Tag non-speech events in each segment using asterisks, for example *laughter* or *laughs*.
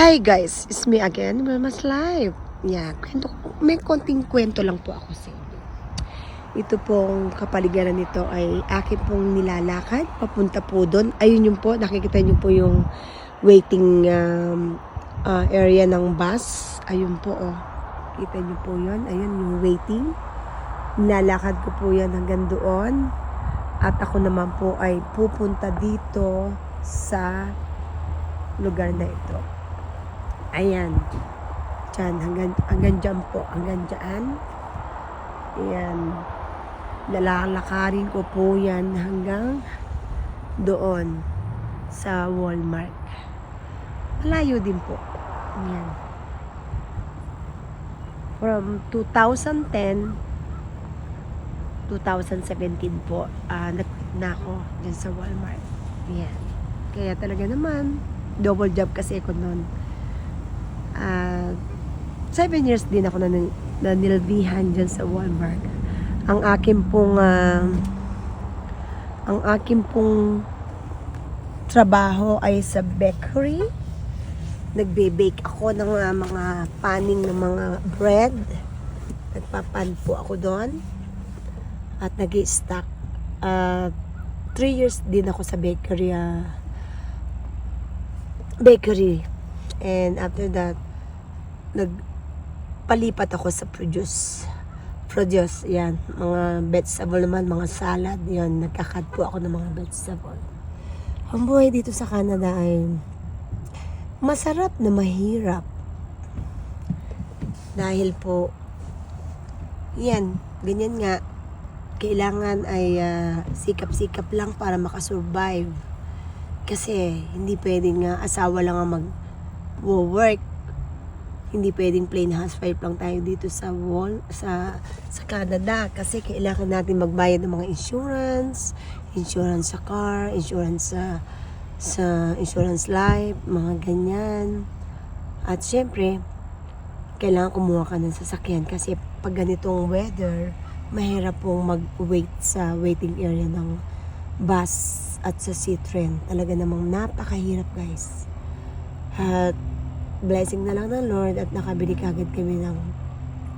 Hi guys, it's me again, Mama's Live. Yeah, kwento, may konting kwento lang po ako sa inyo. Ito pong kapaligiran nito ay akin pong nilalakad, papunta po doon. Ayun yung po, nakikita niyo po yung waiting um, uh, area ng bus. Ayun po, oh. Kita niyo po yun. Ayun yung waiting. Nilalakad ko po yan hanggang doon. At ako naman po ay pupunta dito sa lugar na ito. Ayan. Diyan, hanggang, hanggang dyan po. Hanggang dyan. Ayan. Nalalakarin ko po yan hanggang doon sa Walmart. Malayo din po. Ayan. From 2010 2017 po, ah nag na ako dyan sa Walmart. Ayan. Kaya talaga naman, double job kasi ako noon. Ah, seven years din ako na, na nilbihan dyan sa Walmart. Ang akin pong ah, ang akin pong trabaho ay sa bakery. Nagbe-bake ako ng ah, mga paning ng mga bread. Nagpapan po ako doon. At nag stock Uh, three years din ako sa bakery. ah, bakery. And after that, nagpalipat ako sa produce. Produce, yan. Mga vegetable naman, mga salad, yan. Nagkakat po ako ng mga vegetable. Ang buhay dito sa Canada ay masarap na mahirap. Dahil po, yan, ganyan nga, kailangan ay ah, sikap-sikap lang para makasurvive. Kasi hindi pwedeng nga asawa lang ang mag-work. Hindi pwedeng plain housewife lang tayo dito sa wall sa sa Canada kasi kailangan natin magbayad ng mga insurance, insurance sa car, insurance sa sa insurance life, mga ganyan. At syempre, kailangan kumuha ka ng sasakyan kasi pag ganitong weather, mahirap pong mag-wait sa waiting area ng bus at sa seat train. Talaga namang napakahirap guys. At blessing na lang ng Lord at nakabili kagad kami ng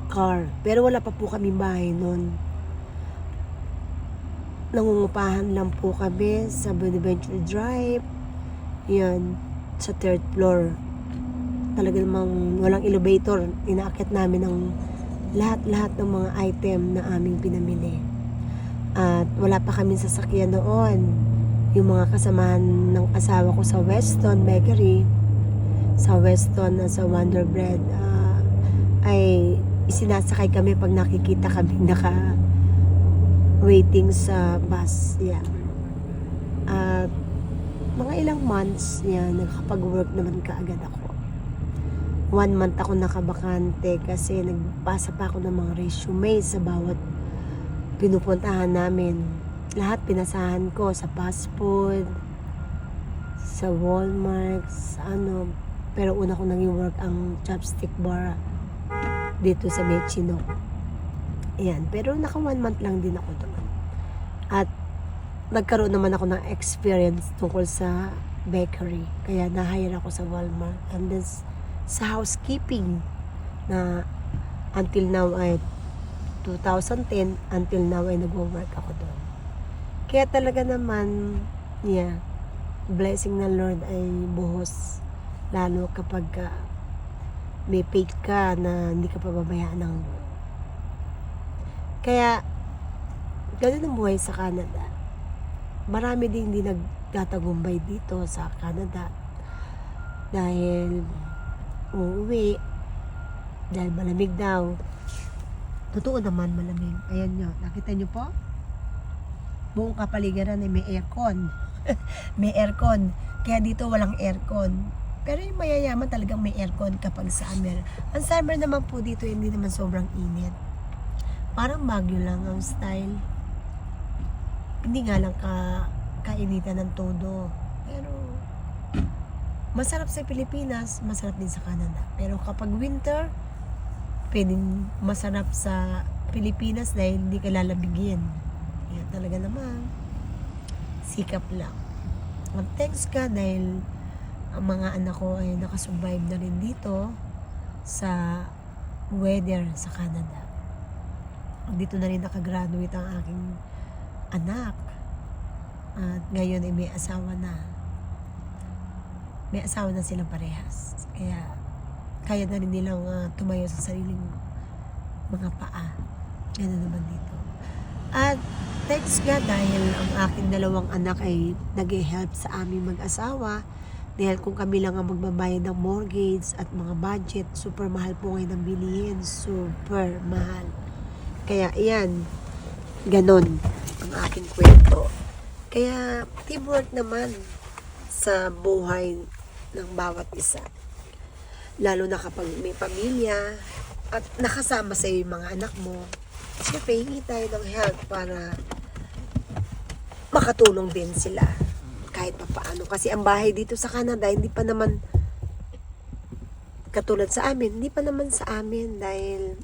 car. Pero wala pa po kami bahay noon. Nangungupahan lang po kami sa Bonaventure Drive. Yan, sa third floor. Talaga namang walang elevator. Inaakit namin ng lahat-lahat ng mga item na aming pinamili. At wala pa kami sasakyan noon. Yung mga kasamahan ng asawa ko sa Weston Bakery, sa Weston na sa Wonder Bread, ah, ay isinasakay kami pag nakikita kami *laughs* naka waiting sa bus. Yeah. At mga ilang months, yan, nakakapag-work naman kaagad ako one month ako nakabakante kasi nagpasa pa ako ng mga resume sa bawat pinupuntahan namin. Lahat pinasahan ko sa food, sa Walmart, sa ano. Pero una ko naging work ang chopstick bar dito sa Mechino. Ayan. Pero naka one month lang din ako doon. At nagkaroon naman ako ng experience tungkol sa bakery. Kaya na-hire ako sa Walmart. And then, sa housekeeping na until now ay 2010 until now ay nagwo-work ako doon. Kaya talaga naman, yeah, blessing ng Lord ay buhos lalo kapag ah, may faith ka na hindi ka pababayaan ng. Kaya, ganun ang buhay sa Canada. Marami din hindi nagtatagumpay dito sa Canada dahil uuwi dahil malamig daw. Totoo naman malamig. Ayan nyo. Nakita nyo po? Buong kapaligiran ay may aircon. *laughs* may aircon. Kaya dito walang aircon. Pero yung mayayaman talagang may aircon kapag summer. Ang summer naman po dito hindi naman sobrang init. Parang bagyo lang ang style. Hindi nga lang ka kainitan ng todo. Pero masarap sa Pilipinas, masarap din sa Canada. Pero kapag winter, pwedeng masarap sa Pilipinas dahil hindi ka lalabigin. Kaya talaga naman, sikap lang. At thanks ka dahil ang mga anak ko ay nakasurvive na rin dito sa weather sa Canada. Dito na rin nakagraduate ang aking anak. At ngayon ay may asawa na. May asawa na silang parehas. Kaya kaya na rin nilang ah, tumayo sa sariling mga paa. Ganun naman dito. At thanks God dahil ang aking dalawang anak ay nag help sa aming mag-asawa. Dahil kung kami lang ang magbabayad ng mortgage at mga budget, super mahal po ngayon ang bilihin. Super mahal. Kaya iyan, ganon ang aking kwento. Kaya teamwork naman sa buhay ng bawat isa. Lalo na kapag may pamilya at nakasama sa yung mga anak mo, siyempre hingi tayo ng help para makatulong din sila kahit pa paano. Kasi ang bahay dito sa Canada, hindi pa naman katulad sa amin, hindi pa naman sa amin dahil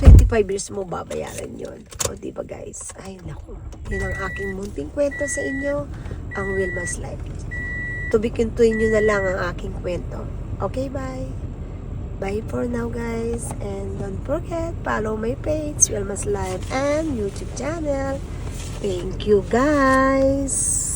25 years mo babayaran yon O, di ba guys? Ay, naku. Yan ang aking munting kwento sa inyo, ang Wilma's Life. Tubikintuin nyo na lang ang aking kwento. Okay, bye. Bye for now, guys. And don't forget, follow my page, Wilma's Life, and YouTube channel. Thank you, guys.